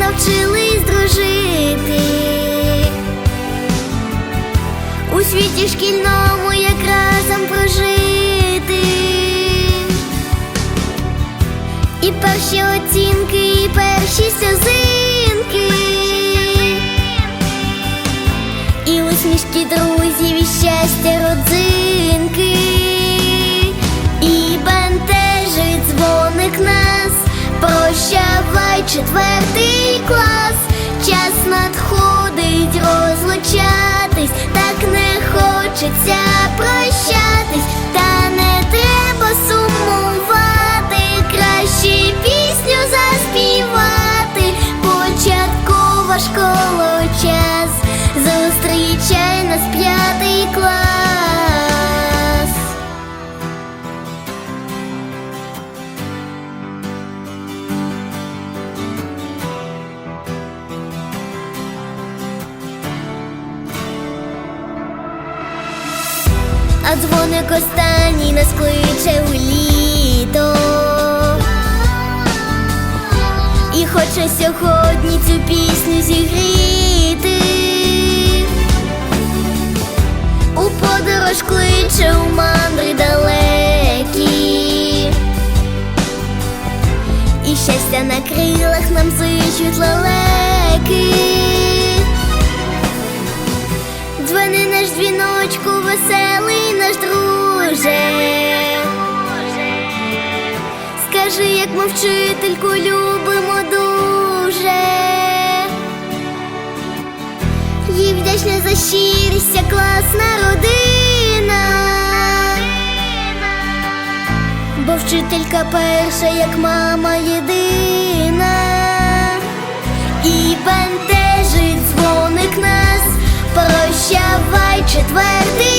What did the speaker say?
навчились дружити. У світі шкільному як разом прожити. І перші оцінки, і перші сльозинки. І усмішки друзів, і щастя родзинки. І бентежить дзвоник нас. Прощавай четвертий час, зустрічай нас п'ятий клас. А дзвоник останній нас кличе у літо. Хоче сьогодні цю пісню зігріти. У подорож кличе у мандри далекі. І щастя на крилах нам зичуть лелеки. Дзвони наш дзвіночку, веселий наш друже. Скажи, як ми вчительку любимо вдячна за щирість, класна родина, бо вчителька перша, як мама єдина, і бентежить дзвоник нас, прощавай четвертий.